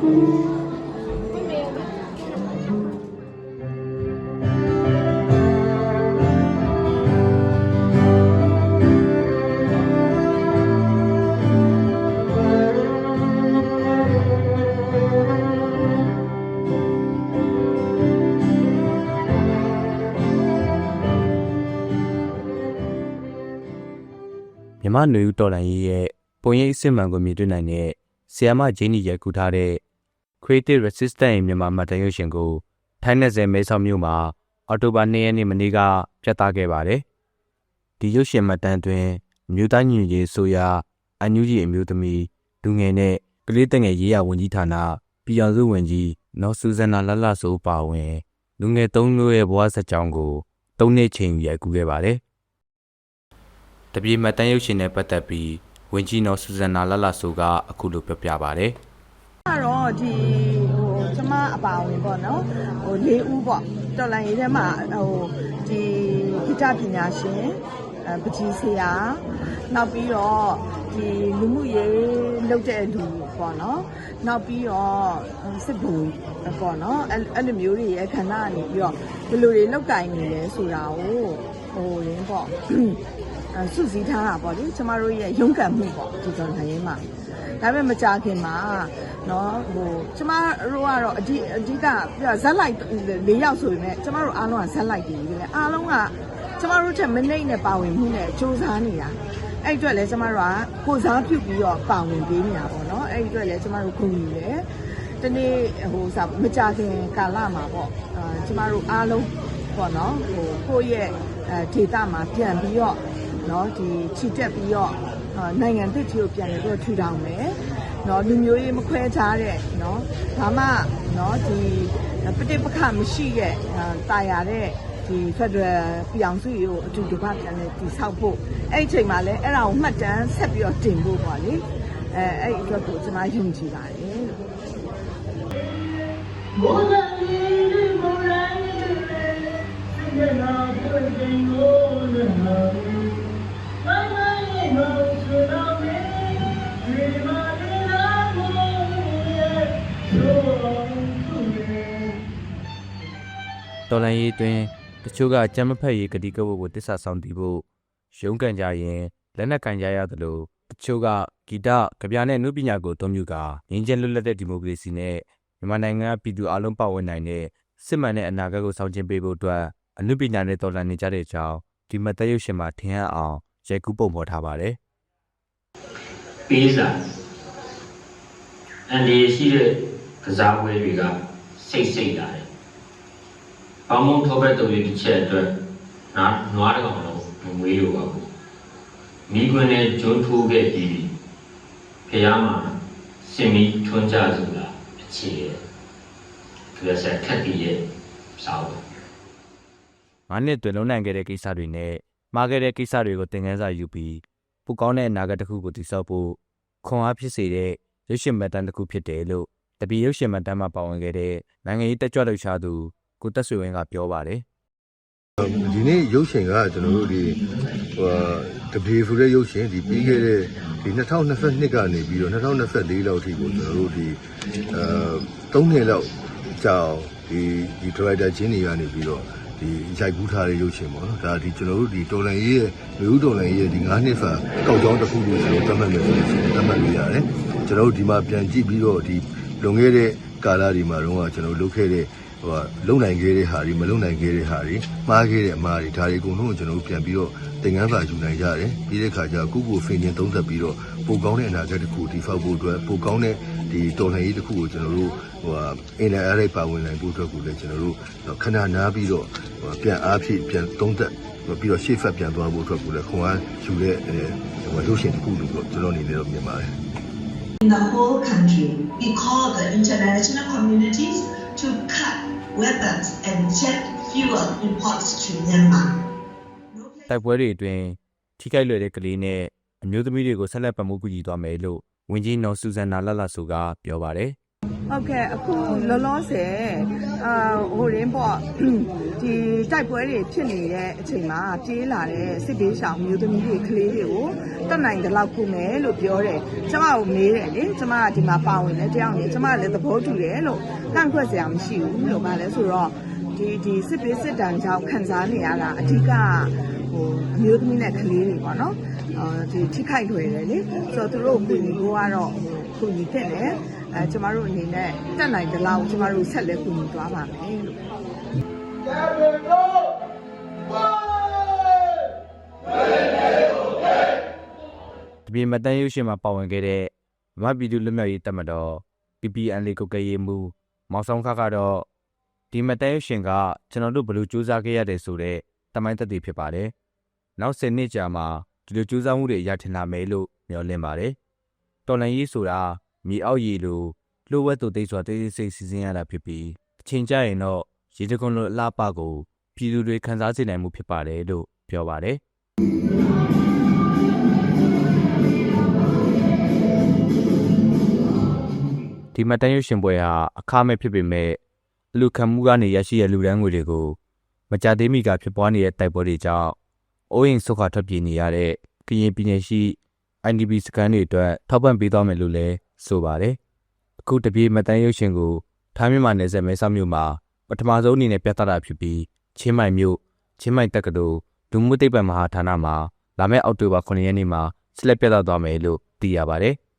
မြမနွေဦးတော်လန်ရေးရဲ့ပုံရိပ်အစစ်မှန်ကိုမြင်တွေ့နိုင်တဲ့ဆီယာမဂျင်းနီရိုက်ကူထားတဲ့ Creative Resistance ရဲ့မြန်မာမှတ်တမ်းရုပ်ရှင်ကိုထိုင်းနယ်စယ်မဲဆောက်မြို့မှာအော်တိုဘာ2ရက်နေ့မနေ့ကပြသခဲ့ပါတယ်။ဒီရုပ်ရှင်မှတ်တမ်းအတွင်းအမျိုးသားညီညွတ်ရေးဆိုရာအန်ယူဂျီအမျိုးသမီးလူငယ်နဲ့ကလေးတငယ်ရေးရဝန်ကြီးဌာနပြည်အောင်စုဝန်ကြီးနော်ဆူဇန်နာလလဆိုပါဝင်လူငယ်သုံးမျိုးရဲ့ဘဝစကြောင်းကိုသုံးနှစ်ချိန်ရိုက်ကူးခဲ့ပါတယ်။တပြေမှတ်တမ်းရုပ်ရှင်နဲ့ပတ်သက်ပြီးဝင်းကြီးနော်ဆူဇန်နာလလဆိုကအခုလိုပြောပြပါဗျ။က တော့ဒီဟိုကျမအပါဝင်ပေါ့နော်ဟို၄ဦးပေါ့တော်လန်ရေးထဲမှာဟိုဒီဂီတပညာရှင်အဲပကြီးဆရာနောက်ပြီးတော့ဒီလူမှုရေးလုပ်တဲ့လူပေါ့နော်နောက်ပြီးတော့စစ်ဘူပေါ့နော်အဲ့အဲ့လိုမျိုးတွေရဲ့ခန္ဓာကနေပြီးတော့ဘယ်လိုတွေလောက်ကင်နေလဲဆိုတာကိုဟိုရင်းပေါ့အဲစုစည်းထားတာပေါ့လေကျမတို့ရဲ့ရုန်းကန်မှုပေါ့ဒီတော်လှန်ရေးမှာ ဒါပေမဲ့မကြခင်မှာနော်ဟိုကျမတို့ကတော့အဓိအဓိကဇက်လိုက်၄ယောက်ဆိုပေမဲ့ကျမတို့အားလုံးကဇက်လိုက်တည်ပြီလေအားလုံးကကျမတို့ချက်မနှိမ့်နဲ့ပါဝင်မှုနဲ့စူးစမ်းနေတာအဲ့အတွက်လည်းကျမတို့ကကိုစားပြုတ်ပြီးတော့ပါဝင်ပေးနေတာပေါ့နော်အဲ့အတွက်လည်းကျမတို့ဂုဏ်ယူတယ်ဒီနေ့ဟိုစာမကြခင်ကာလမှာပေါ့အာကျမတို့အားလုံးပေါ့နော်ဟိုကိုယ့်ရဲ့အဲဒေတာမှာပြန်ပြီးတော့နော်ဒီခြိတက်ပြီးတော့ နိုင်ငံသစ်ကြီးကိုပြန်လည်ပြီးတော့ထူထောင်မယ်။နော်လူမျိုးရေးမခွဲခြားတဲ့နော်ဘာမှနော်ဒီပဋိပက္ခမရှိတဲ့တာယာတဲ့ဒီဖက်ဒရယ်ပြည်အောင်စုရေကိုအတူတကွပြန်လည်တည်ဆောက်ဖို့အဲ့အချိန်မှာလည်းအဲ့ဒါကိုမှတ်တမ်းဆက်ပြီးတော့တင်ဖို့ပေါ့လေ။အဲအဲ့အတွက်ကိုကျွန်မယုံကြည်ပါတယ်လို့ Mother တော်လန်ရေးအတွင်းတချို့ကကြမ်းမဖက်ရေးကတိကဝတ်ကိုတစ္ဆာဆောင်တည်ဖို့ရုန်းကန်ကြရင်လက်နက်ကန်ကြရသလိုတချို့ကဂီတကြပြနဲ့အမှုပညာကိုအသုံးပြုကာငင်းကျဲလွတ်လပ်တဲ့ဒီမိုကရေစီနဲ့မြန်မာနိုင်ငံကပြည်သူအလုံးပါဝင်နိုင်တဲ့စစ်မှန်တဲ့အနာဂတ်ကိုဆောင်ကျဉ်ပေးဖို့အတွက်အမှုပညာနဲ့တော်လှန်နေကြတဲ့အကြောင်းဒီမတ်တရုပ်ရှင်မှာထင်ဟပ်အောင်ရိုက်ကူးပုံဖော်ထားပါတယ်ပေးစာအန်ဒီရှိတဲ့ကစားပွဲတွေကစိတ်စိတ်လာတယ်။ ပေါင်းမုံထောပတ်တုံးလေးတစ်ချက်အတွက်နားနွားတစ်ကောင်လုံးမမွေးလို့ပါဘူး။မိခွန်းနဲ့ဂျွန်းထိုးခဲ့ပြီးပြီဖះမှာစင်မီထွန်းကြစုလားအခြေရဲ့သူရဆက်ခက်ပြီးရဲ့စောင်းငါးနှစ်အတွင်းလုံးနိုင်ခဲ့တဲ့ကိစ္စတွေနဲ့မှားခဲ့တဲ့ကိစ္စတွေကိုသင်ခန်းစာယူပြီးပိုကောင်းတဲ့အနာဂတ်တစ်ခုကိုတည်ဆောက်ဖို့ခွန်အားဖြစ်စေတဲ့ရုပ်ရှင်မှတ်တမ်းတစ်ခုဖြစ်တယ်လို့တပည့်ရုပ်ရှင်မှတ်တမ်းမှာပါဝင်ခဲ့တဲ့နိုင်ငံရေးတက်ကြွလှုပ်ရှားသူ ကိုတက်ဆွေဝင်းကပြောပါတယ်ဒီနေ့ရုပ်ရှင်ကကျွန်တော်တို့ဒီဟိုတပြေဖူတဲ့ရုပ်ရှင်ဒီပြီးခဲ့တဲ့ဒီ2022ကနေပြီးတော့2024လောက်ထိကိုကျွန်တော်တို့ဒီအဲ3နှစ်လောက်ကြာအောင်ဒီဒီ director ချင်းတွေကနေပြီးတော့ဒီရိုက်ကူးထားတဲ့ရုပ်ရှင်ပေါ့နော်ဒါဒီကျွန်တော်တို့ဒီတော်လန်ရေးရဲ့မျိုးတော်လန်ရေးရဲ့ဒီ9နှစ်စာကောက်ကြောင်းတစ်ခုလို့ကျွန်တော်သတ်မှတ်မယ်ဆိုရင်သတ်မှတ်လို့ရတယ်ကျွန်တော်တို့ဒီမှာပြန်ကြည့်ပြီးတော့ဒီလွန်ခဲ့တဲ့ကာလဒီမှာတော့ကျွန်တော်လုပ်ခဲ့တဲ့ ဟိုလုံနိုင်ခဲ့တဲ့ဟာတွေမလုံနိုင်ခဲ့တဲ့ဟာတွေမှားခဲ့တဲ့အမှားတွေဒါတွေအကုန်လုံးကိုကျွန်တော်တို့ပြန်ပြီးတော့သင်ခန်းစာယူနိုင်ကြတယ်ပြီးတဲ့ခါကျကိုကိုဖင်ချင်းသုံးသပ်ပြီးတော့ပိုကောင်းတဲ့အနာဂတ်တစ်ခုဒီဖောက်ဖို့အတွက်ပိုကောင်းတဲ့ဒီတော်လှန်ရေးတစ်ခုကိုကျွန်တော်တို့ဟိုအင်တာအရိုက်ပါဝင်နိုင်ဖို့အတွက်ကိုလည်းကျွန်တော်တို့ခဏနားပြီးတော့ပြန်အားဖြည့်ပြန်သုံးသပ်ပြီးတော့ရှေ့ဖက်ပြန်သွားဖို့အတွက်ကိုလည်းခွန်အားယူတဲ့ဟိုလို့ရှင်တစ်ခုလို့ကျွန်တော်အနေနဲ့တော့မြင်ပါတယ် in the whole country. We call the international communities to cut weapons and jet fuel imports to Myanmar. တိုက်ပွဲတွေအတွင်းထိခိုက်လွယ်တဲ့ကလေးနဲ့အမျိုးသမီးတွေကိုဆက်လက်ပံ့ပိုးကူညီသွားမယ်လို့ဝင်းကြီးနော်ဆူဇန်နာလလဆိုကပြောပါတယ် ဟုတ်ကဲ့အခုလောလောဆယ်အာဟိုရင်းပေါ့ဒီတိုက်ပွဲတွေဖြစ်နေတဲ့အချိန်မှာပြေးလာတဲ့စစ်ပေးရှောင်မျိုးသမီးတွေကလေးတွေကိုတက်နိုင်တဲ့လောက်ကုမယ်လို့ပြောတယ်ကျမကိုမေးတယ်လေကျမကဒီမှာပါဝင်တယ်တယောက်နေကျမကလည်းသဘောတူတယ်လို့ကန့်ကွက်စရာမရှိဘူးလို့ပါလဲဆိုတော့ဒီဒီစစ်ပေးစစ်တမ်းကြောင့်ခံစားနေရတာအဓိကဟိုအမျိုးသမီးနဲ့ကလေးတွေပေါ့နော်အာဒီထိခိုက်လွယ်တယ်လေဆိုတော့သူတို့ကိုညီကိုကတော့ဟိုကိုညီဖြစ်တယ် အဲကျမတို့အနေနဲ့တက်နိုင်တဲ့လောက်ကျမတို့ဆက်လက်ကူညီသွားပါမယ်လို့တပြေမတန်းရုပ်ရှင်မှာပါဝင်ခဲ့တဲ့မမပြည်သူလွတ်မြောက်ရေးတပ်မတော် PPN လေးကိုကရေးမှုမောင်ဆောင်ခကတော့ဒီမတန်းရုပ်ရှင်ကကျွန်တော်တို့ဘယ်လိုစူးစမ်းခဲ့ရတယ်ဆိုတော့တမိုင်းသက်သေဖြစ်ပါတယ်။နောက်10နှစ်ကြာမှဒီလိုစူးစမ်းမှုတွေရထင်လာမယ်လို့မျှော်လင့်ပါတယ်။တော်လန်ရေးဆိုတာ မြေအောက်ရေလိုလှုပ်ဝက်သူသိစွာတိတ်ဆိတ်စီစဉ်ရတာဖြစ်ပြီးအချိန်ကျရင်တော့ရေတကွန်လိုအလားပကိုပြည်သူတွေခန်းစားစေနိုင်မှုဖြစ်ပါတယ်လို့ပြောပါတယ်။ဒီမတန်ရွှေရှင်ပွဲဟာအခမဲ့ဖြစ်ပေမဲ့အလူခံမှုကနေရရှိတဲ့လူဒန်းငွေတွေကိုမကြသေးမီကဖြစ်ပွားနေတဲ့တိုက်ပွဲတွေကြောင့်အိုးအိမ်ဆုတ်ခါထွက်ပြေးနေရတဲ့ကရင်ပြည်နယ်ရှိ IDP စကန်တွေအတွက်ထောက်ပံ့ပေးသွားမယ်လို့လည်း ဆိုပါတယ်။အခုတပြေမတန်ရွှေရှင်ကိုထိုင်းမြန်မာနယ်စပ်မဲဆောက်မြို့မှာပထမဆုံးအနေနဲ့ပြသတာဖြစ်ပြီးချင်းမိုင်မြို့ချင်းမိုင်တက္ကသိုလ်ဒုမှုသိပ္ပံမဟာဌာနမှာလာမယ့်အောက်တိုဘာ9ရက်နေ့မှာဆက်လက်ပြသသွားမယ်လို့သိရပါတယ်။